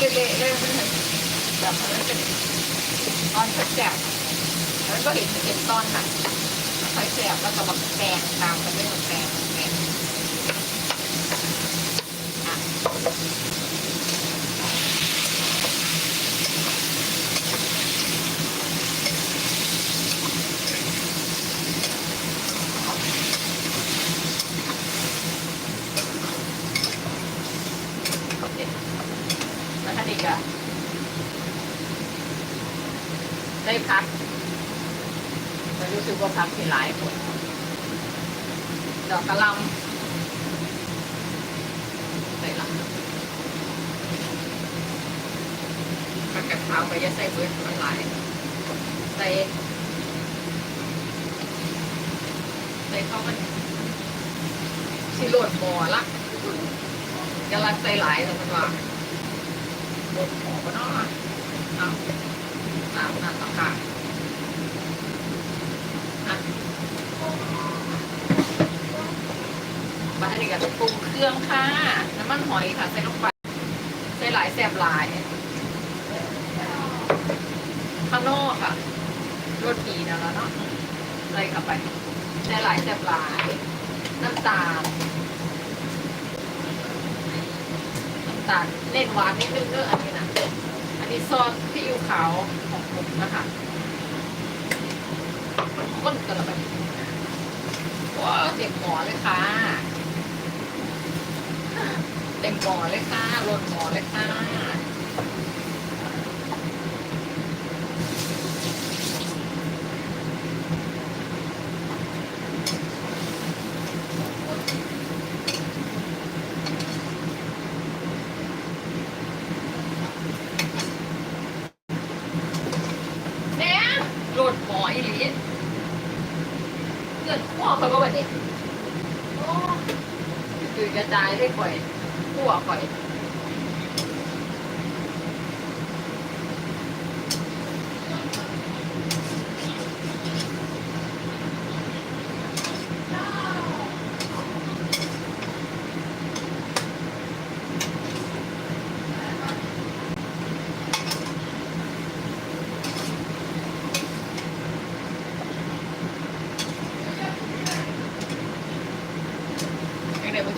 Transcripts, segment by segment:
เละๆเลยมันแบบมันเป็นตอนแสบแล้วก็เห็นเห็นตอนค่ะไฟแสบแล้วก็แบบแตกตามกันด้วยแบบแตกงแกง อะแล้กอะได้พักแต่รู้สึกว่าพักที่หลายคนดอกกระลำใส่ละผักกระเพราไปจะใส่เบิร์ดมันหลายใส่ใส่เข้ามันสิโหลดหมอละกำลังใส่หลายแต่มันว่า มอก็เนาะเอาตามนั้นต่อค่ะอะมาอันนี้ก็จะปรุงเครื่องค่ะ น้ำมันหอยค่ะ ใส่ลงไป ใส่หลายแสบหลาย ข้างนอกค่ะรสดีนะแล้วเนาะใส่เข้าไป ใส่หลายแสบหลาย น้ำตาล น้ำ ตาลเล่นหวานนิดนึงเด้ออันนี้นะอันนี้ซอสพี่อยู่ขาวของผมนะคะก้นกระไปว้าวเต็มหมอเลยค่ะเต็มหมอเลยค่ะลนหมอเลยค่ะ แม่โหลดหม ออีหลีเกิดพ่อเขาก็แบบนี้โอ้คือกระจายได้ข่อยขั้วข่อย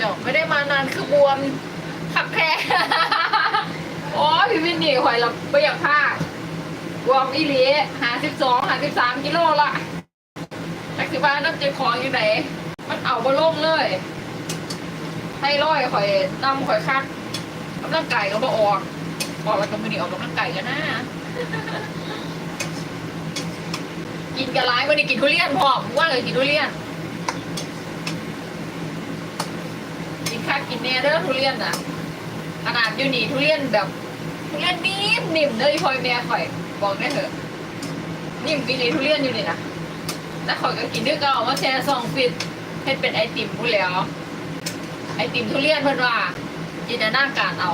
จะไม่ได้มานานคือบวมขับแพ้โอ้ยพี่วินนี่หอยเราไม่อยากพลาดบวมอีหลีหาสิบสองหาสิบสามกิโลละจักสิบ้านน้ำเจ็บของอยู่ไหนมันเอาบะลงเลยให้ร้อยข่อยนำข่อยคักกำลังไก่ก็บออกออกแล้วก็มือนี่ออกกำลังไก่กันนะกินกระไรวันนี้กินทุเรียนพอมว่าเลยกินทุเรียน กินข้าวกินแน่เด้อทุเรียนน่ะขนาดอยู่นี่ทุเรียนแบบ ทุเรียนนิ่มนิ่มเลยพลอยแม่ข่อยบอกได้เถอะ นิ่มกินเลยทุเรียนอยู่นี่นะแล้วข่อยก็กินด้วยก็เอามาแชร์ซองฟิตให้เป็นไอติมพูดแล้ว ไอติมทุเรียนเพิ่นว่าจินตนาการเอา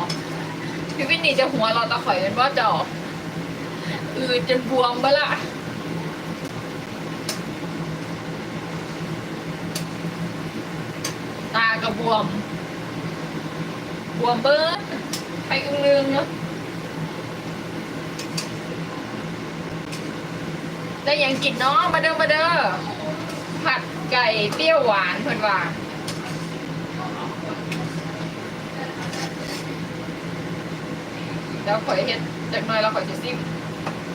พี่วินนี่จะหัวเราตะข่อยเป็นว่าจาอือจนบวมไปละตากระบวม วมเบิร์ดไปอึ้งลืงเนาะได้ยังกินเนาะมาเด้อมาเด้อผัดไก่เปรี้ยวหวานเพิ่นว่าแล้วข่อยเฮ็ดจากหน้อยแล้วข่อยจะซิม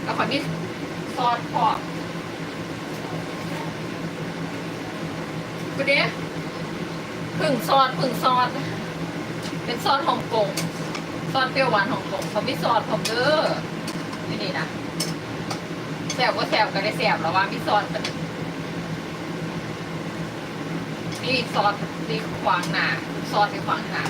แล้วข่อยมีซอสพอกูเด้พึ่งซอสพึ่งซอส เป็นซอสฮ่องกงซอสเปรี้ยวหวานฮ่องกงเขามีซอสผมเด้อนี่นี่นะแสบก็แสบก็ได้แสบแล้วว่ามีซอสนี่ซอสที่ขวางหนาซอสที่ขวางหนา